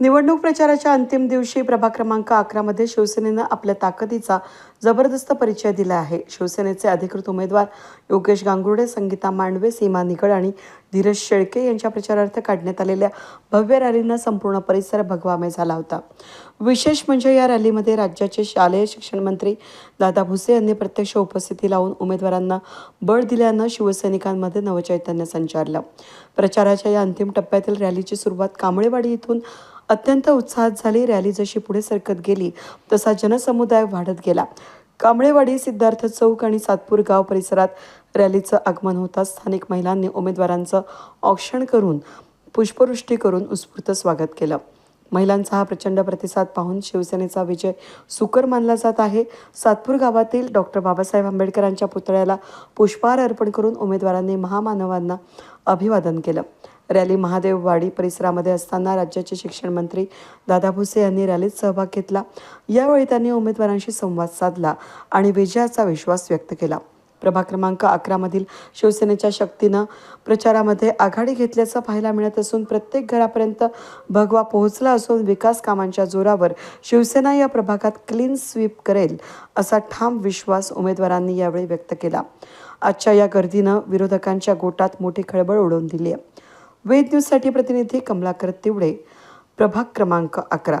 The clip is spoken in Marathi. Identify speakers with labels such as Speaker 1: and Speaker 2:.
Speaker 1: निवडणूक प्रचाराच्या अंतिम दिवशी प्रभाग क्रमांक अकरामध्ये शिवसेनेनं आपल्या ताकदीचा जबरदस्त परिचय दिला आहे. शिवसेनेचे अधिकृत उमेदवार योगेश गांगुर्डे संगीता मांडवे सीमा निकड आणि धीरज शेळके यांच्या प्रचारार्थ काढण्यात आलेल्या भव्य रॅलीनं संपूर्ण परिसर भगवामय झाला होता. विशेष म्हणजे या रॅलीमध्ये राज्याचे शालेय शिक्षण मंत्री दादा भुसे यांनी प्रत्यक्ष उपस्थिती लावून उमेदवारांना बळ दिल्यानं शिवसैनिकांमध्ये नवचैतन्य संचारलं. प्रचाराच्या या अंतिम टप्प्यातील रॅलीची सुरुवात कांबळेवाडी इथून अत्यंत उत्साहात झाली रॅली जशी पुढे सरकत गेली तसा जनसमुदाय वाढत गेला. कांबळेवाडी सिद्धार्थ चौक आणि सातपूर गाव परिसरात रॅलीचं आगमन होताच स्थानिक महिलांनी उमेदवारांचं औक्षण करून पुष्पवृष्टी करून उत्स्फूर्त स्वागत केलं. महिलांचा हा प्रचंड प्रतिसाद पाहून शिवसेनेचा विजय सुकर मानला जात आहे. सातपूर गावातील डॉक्टर बाबासाहेब आंबेडकरांच्या पुतळ्याला पुष्पहार अर्पण करून उमेदवारांनी महामानवांना अभिवादन केलं. रॅली महादेववाडी परिसरामध्ये असताना राज्याचे शिक्षण मंत्री दादा भुसे यांनी रॅलीत सहभाग घेतला. यावेळी त्यांनी उमेदवारांशी संवाद साधला आणि विजयाचा विश्वास व्यक्त केला. प्रभाग क्रमांक अकरामधील शिवसेनेच्या शक्तीनं प्रचारामध्ये आघाडी घेतल्याचं पाहायला मिळत असून प्रत्येक घरापर्यंत भगवा पोहोचला असून विकास कामांच्या जोरावर शिवसेना या प्रभागात क्लीन स्वीप करेल असा ठाम विश्वास उमेदवारांनी यावेळी व्यक्त केला. आजच्या या गर्दीनं विरोधकांच्या गोटात मोठी खळबळ उडवून दिली आहे वेद न्यूजसाठी प्रतिनिधी कमलाकर तिवडे प्रभाग क्रमांक अकरा.